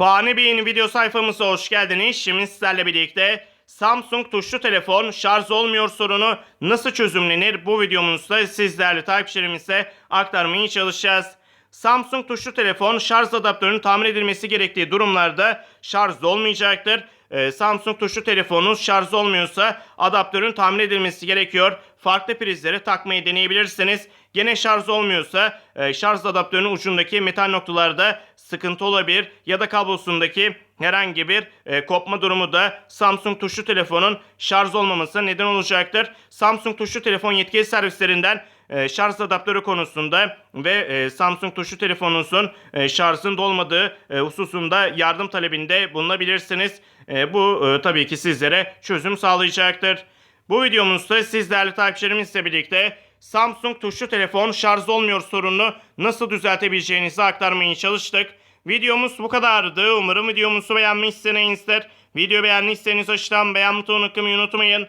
Fani Bey'in video sayfamıza hoş geldiniz. Şimdi sizlerle birlikte Samsung tuşlu telefon şarj olmuyor sorunu nasıl çözümlenir bu videomuzda sizlerle takipçilerimize aktarmaya çalışacağız. Samsung tuşlu telefon şarj adaptörünün tamir edilmesi gerektiği durumlarda şarj olmayacaktır. Ee, Samsung tuşlu telefonunuz şarj olmuyorsa adaptörün tamir edilmesi gerekiyor. Farklı prizlere takmayı deneyebilirsiniz. Gene şarj olmuyorsa e, şarj adaptörünün ucundaki metal noktalarda sıkıntı olabilir ya da kablosundaki herhangi bir e, kopma durumu da Samsung tuşlu telefonun şarj olmamasına neden olacaktır. Samsung tuşlu telefon yetkili servislerinden e, şarj adaptörü konusunda ve e, Samsung tuşlu telefonunuzun e, şarjın dolmadığı e, hususunda yardım talebinde bulunabilirsiniz. E, bu e, tabii ki sizlere çözüm sağlayacaktır. Bu videomuzda siz değerli takipçilerimizle birlikte Samsung tuşlu telefon şarj olmuyor sorununu nasıl düzeltebileceğinizi aktarmaya çalıştık. Videomuz bu kadardı. Umarım videomuzu beğenmişsinizdir. Video beğendiyseniz aşağıdan beğen tıklamayı unutmayın.